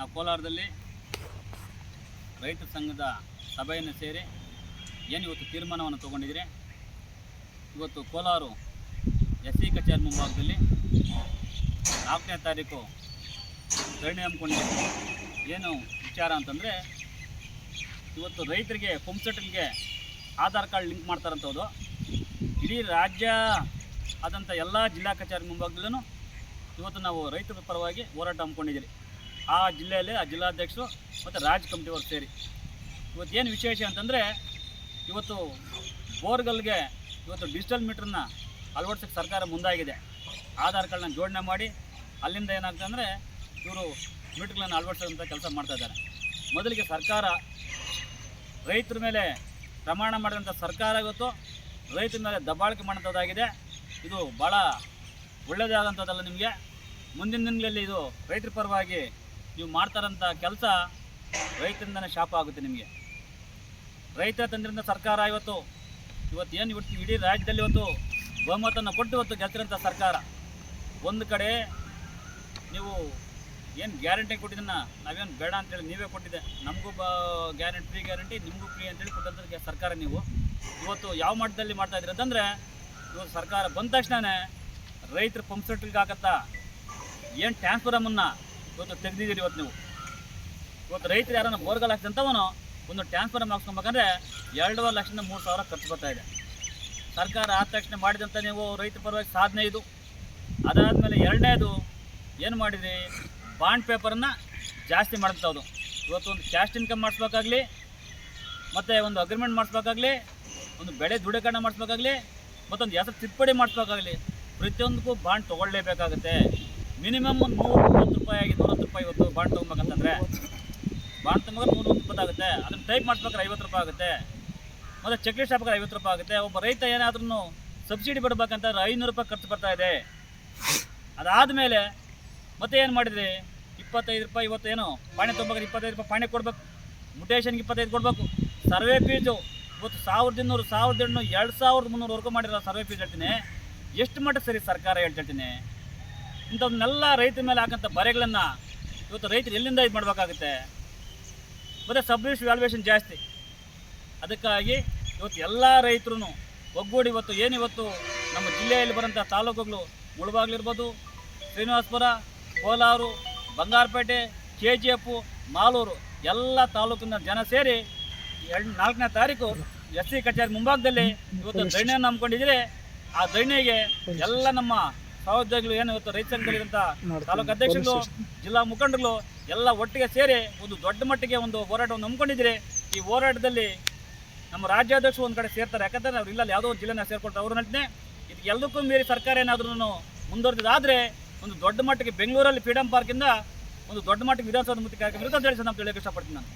ನಾವು ಕೋಲಾರದಲ್ಲಿ ರೈತ ಸಂಘದ ಸಭೆಯನ್ನು ಸೇರಿ ಏನು ಇವತ್ತು ತೀರ್ಮಾನವನ್ನು ತಗೊಂಡಿದ್ದೀರಿ? ಇವತ್ತು ಕೋಲಾರ ಎಸ್ ಸಿ ಕಚೇರಿ ಮುಂಭಾಗದಲ್ಲಿ ನಾಲ್ಕನೇ ತಾರೀಕು ಧರಣಿ ಹಮ್ಮಿಕೊಂಡಿದ್ದೀವಿ ಏನು ವಿಚಾರ ಅಂತಂದರೆ, ಇವತ್ತು ರೈತರಿಗೆ ಪಂಪ್ಸೆಟ್ಗೆ ಆಧಾರ್ ಕಾರ್ಡ್ ಲಿಂಕ್ ಮಾಡ್ತಾರಂಥದ್ದು ಇಡೀ ರಾಜ್ಯ ಆದಂಥ ಎಲ್ಲ ಜಿಲ್ಲಾ ಕಚೇರಿ ಮುಂಭಾಗದಲ್ಲೂ ಇವತ್ತು ನಾವು ರೈತರ ಪರವಾಗಿ ಹೋರಾಟ ಹಮ್ಮಿಕೊಂಡಿದ್ದೀರಿ. ಆ ಜಿಲ್ಲೆಯಲ್ಲಿ ಆ ಜಿಲ್ಲಾಧ್ಯಕ್ಷರು ಮತ್ತು ರಾಜ್ ಕಮಿಟಿಯವರು ಸೇರಿ. ಇವತ್ತು ಏನು ವಿಶೇಷ ಅಂತಂದರೆ ಇವತ್ತು ಬೋರ್ಗಲ್ಗೆ ಇವತ್ತು ಡಿಜಿಟಲ್ ಮೀಟ್ರನ್ನ ಅಳವಡಿಸೋಕ್ಕೆ ಸರ್ಕಾರ ಮುಂದಾಗಿದೆ. ಆಧಾರ್ ಕಾರ್ಡನ್ನ ಜೋಡಣೆ ಮಾಡಿ ಅಲ್ಲಿಂದ ಏನಾಗ್ತದೆ ಇವರು ಮೀಟ್ರ್ಗಳನ್ನು ಅಳವಡಿಸೋಂಥ ಕೆಲಸ ಮಾಡ್ತಾ ಇದ್ದಾರೆ. ಮೊದಲಿಗೆ ಸರ್ಕಾರ ರೈತರ ಮೇಲೆ ಪ್ರಮಾಣ ಮಾಡಿದಂಥ ಸರ್ಕಾರ ಇವತ್ತು ರೈತರ ಮೇಲೆ ದಬ್ಬಾಳಿಕೆ ಮಾಡೋಂಥದ್ದಾಗಿದೆ ಇದು ಭಾಳ ಒಳ್ಳೆಯದಾದಂಥದ್ದಲ್ಲ ನಿಮಗೆ. ಮುಂದಿನ ದಿನಗಳಲ್ಲಿ ಇದು ರೈತರ ಪರವಾಗಿ ನೀವು ಮಾಡ್ತಾರಂಥ ಕೆಲಸ ರೈತರಿಂದನೇ ಶಾಪ ಆಗುತ್ತೆ ನಿಮಗೆ. ರೈತ ತಂದ್ರಿಂದ ಸರ್ಕಾರ ಇವತ್ತು ಇವತ್ತು ಏನು ಇವತ್ತು ಇಡೀ ರಾಜ್ಯದಲ್ಲಿ ಇವತ್ತು ಬಹುಮತನ ಕೊಟ್ಟು ಇವತ್ತು ಗೆಲ್ತಿರೋಂಥ ಸರ್ಕಾರ. ಒಂದು ಕಡೆ ನೀವು ಏನು ಗ್ಯಾರಂಟಿ ಕೊಟ್ಟಿದ್ದನ್ನ ನಾವೇನು ಬೇಡ ಅಂತೇಳಿ ನೀವೇ ಕೊಟ್ಟಿದ್ದೆ. ನಮಗೂ ಗ್ಯಾರಂಟಿ, ಫ್ರೀ ಗ್ಯಾರಂಟಿ, ನಿಮಗೂ ಫ್ರೀ ಅಂತೇಳಿ ಕೊಟ್ಟಂಥ ಸರ್ಕಾರ ನೀವು. ಇವತ್ತು ಯಾವ ಮಟ್ಟದಲ್ಲಿ ಮಾಡ್ತಾ ಇದ್ದೀರ ಅಂತಂದರೆ, ಇವತ್ತು ಸರ್ಕಾರ ಬಂದ ತಕ್ಷಣವೇ ರೈತರ ಪಂಪ್ ಸೆಟ್ಗೆ ಹಾಕತ್ತಾ, ಏನು ಟ್ರಾನ್ಸ್ಫರಮನ್ನು ಇವತ್ತು ತೆಗೆದಿದ್ದೀರಿ ಇವತ್ತು ನೀವು. ಇವತ್ತು ರೈತರು ಯಾರನ್ನ ಬೋರ್ಗಲ್ ಹಾಕ್ತಂಥವನು ಒಂದು ಟ್ರಾನ್ಸ್ಫರ್ ಹಾಕ್ಸ್ಕೊಬೇಕಂದ್ರೆ ಎರಡೂವರೆ ಲಕ್ಷದಿಂದ ಮೂರು ಸಾವಿರ ಖರ್ಚು ಬರ್ತಾ ಇದೆ. ಸರ್ಕಾರ ಆದ ತಕ್ಷಣ ಮಾಡಿದಂಥ ನೀವು ರೈತ ಪರವಾಗಿ ಸಾಧನೆ ಇದು. ಅದಾದಮೇಲೆ ಎರಡನೇದು ಏನು ಮಾಡಿದ್ರಿ? ಬಾಂಡ್ ಪೇಪರನ್ನು ಜಾಸ್ತಿ ಮಾಡ್ತವ್ದು ಇವತ್ತು ಒಂದು ಕ್ಯಾಸ್ಟ್ ಇನ್ಕಮ್ ಮಾಡಿಸ್ಬೇಕಾಗಲಿ, ಮತ್ತು ಒಂದು ಅಗ್ರಿಮೆಂಟ್ ಮಾಡಿಸ್ಬೇಕಾಗ್ಲಿ, ಒಂದು ಬೆಳೆ ದೃಢೀಕರಣ ಮಾಡಿಸ್ಬೇಕಾಗಲಿ, ಮತ್ತೊಂದು ಹೆಸರು ತಿದ್ದುಪಡಿ ಮಾಡಿಸ್ಬೇಕಾಗಲಿ, ಪ್ರತಿಯೊಂದಕ್ಕೂ ಬಾಂಡ್ ತೊಗೊಳ್ಳೇಬೇಕಾಗುತ್ತೆ. ಮಿನಿಮಮ್ ಒಂದು ನೂರು, ಮೂವತ್ತು ರೂಪಾಯಿ ಆಗಿ ನೂರತ್ತು ರೂಪಾಯಿ ಇವತ್ತು ಬಾಂಡ್ ತೊಗೊಬೇಕಂತಂದರೆ ಬಾಂಡ್ ತೊಗೊಂಡ್ರೆ ನೂರ ಆಗುತ್ತೆ. ಅದನ್ನು ಟೈಪ್ ಮಾಡಿಸ್ಬೇಕಾದ್ರೆ ಐವತ್ತು ರೂಪಾಯಿ ಆಗುತ್ತೆ. ಮತ್ತು ಚೆಕ್ ಲಿಸ್ಟ್ ಹಾಕ್ಬೇಕಾದ್ರೆ ಐವತ್ತು ರೂಪಾಯಿ ಆಗುತ್ತೆ. ಒಬ್ಬ ರೈತ ಏನಾದ್ರೂ ಸಬ್ಸಿಡಿ ಬಿಡ್ಬೇಕಂತಂದ್ರೆ ಐನೂರು ರೂಪಾಯಿ ಖರ್ಚು ಬರ್ತಾ ಇದೆ. ಅದಾದಮೇಲೆ ಮತ್ತೆ ಏನು ಮಾಡಿದ್ರಿ? ಇಪ್ಪತ್ತೈದು ರೂಪಾಯಿ ಇವತ್ತು ಏನು ಪಾಣೆ ತೊಗೊಬೇಕಾದ್ರೆ ಇಪ್ಪತ್ತೈದು ರೂಪಾಯಿ ಪಾಣೆ ಕೊಡಬೇಕು. ಮುಟೇಷನ್ಗೆ ಇಪ್ಪತ್ತೈದು ಕೊಡಬೇಕು. ಸರ್ವೆ ಫೀಸು ಇವತ್ತು ಸಾವಿರದ ಇನ್ನೂರು, ಸಾವಿರದ ಎಂಟುನೂರು, ಎರಡು ಸಾವಿರದ ಮುನ್ನೂರವರೆಗೂ ಮಾಡಿರೋ ಸರ್ವೆ ಫೀಸ್ ಹೇಳ್ತೀನಿ. ಎಷ್ಟು ಮಟ್ಟ ಸರಿ ಸರ್ಕಾರ ಹೇಳ್ತಿರ್ತೀನಿ ಇಂಥವನ್ನೆಲ್ಲ ರೈತರ ಮೇಲೆ ಹಾಕಂಥ ಬರೆಗಳನ್ನು ಇವತ್ತು ರೈತರು ಎಲ್ಲಿಂದ ಇದು ಮಾಡಬೇಕಾಗುತ್ತೆ? ಮತ್ತು ಸಬ್ರಿಸ್ ವ್ಯಾಲ್ಯೂಯೇಷನ್ ಜಾಸ್ತಿ. ಅದಕ್ಕಾಗಿ ಇವತ್ತು ಎಲ್ಲ ರೈತರು ಒಗ್ಗೂಡಿ ಇವತ್ತು ಏನಿವತ್ತು ನಮ್ಮ ಜಿಲ್ಲೆಯಲ್ಲಿ ಬರೋಂಥ ತಾಲೂಕುಗಳು ಮುಳುಬಾಗ್ಲಿರ್ಬೋದು, Srinivaspur, Kolar, Bangarpet K G F Malur ಎಲ್ಲ ತಾಲೂಕಿನ ಜನ ಸೇರಿ ಎರಡು ನಾಲ್ಕನೇ ತಾರೀಕು ಎಸ್ ಸಿ ಕಚೇರಿ ಮುಂಭಾಗದಲ್ಲಿ ಇವತ್ತು ಧರಣಿಯನ್ನು ಹಮ್ಮಿಕೊಂಡಿದ್ರೆ ಆ ಧರಣಿಗೆ ಎಲ್ಲ ನಮ್ಮ ಸಹೋದ್ಯೋಗಿಗಳು ಏನು ಇವತ್ತು ರೈತ ಸಂಘದಲ್ಲಿರುವಂಥ ತಾಲೂಕು ಅಧ್ಯಕ್ಷರು ಜಿಲ್ಲಾ ಮುಖಂಡರು ಎಲ್ಲ ಒಟ್ಟಿಗೆ ಸೇರಿ ಒಂದು ದೊಡ್ಡ ಮಟ್ಟಿಗೆ ಒಂದು ಹೋರಾಟವನ್ನು ನಂಬಿಕೊಂಡಿದ್ರೆ ಈ ಹೋರಾಟದಲ್ಲಿ ನಮ್ಮ ರಾಜ್ಯಾಧ್ಯಕ್ಷರು ಒಂದು ಕಡೆ ಸೇರ್ತಾರೆ. ಯಾಕಂದ್ರೆ ಅವ್ರು ಇಲ್ಲ ಯಾವುದೋ ಒಂದು ಜಿಲ್ಲೆನ ಸೇರ್ಕೊಳ್ತಾರೆ ಅವ್ರ ನಟನೆ ಇದು ಎಲ್ಲದಕ್ಕೂ ಮೀರಿ ಸರ್ಕಾರ ಏನಾದ್ರೂ ಮುಂದುವರೆದಿದ್ದಾದರೆ ಒಂದು ದೊಡ್ಡ ಮಟ್ಟಿಗೆ ಬೆಂಗಳೂರಲ್ಲಿ ಫ್ರೀಡಮ್ ಪಾರ್ಕಿಂದ ಒಂದು ದೊಡ್ಡ ಮಟ್ಟಿಗೆ ವಿಧಾನಸೌಧ ಮುಖ್ಯ ಕಾರ್ಯಕ್ರಮ ಇರುತ್ತೆ ಅಂತ ಹೇಳಿ ನಾನು ತಿಳಿಯೋಕೆ ಇಷ್ಟಪಡ್ತೀನಿ ನಾನು.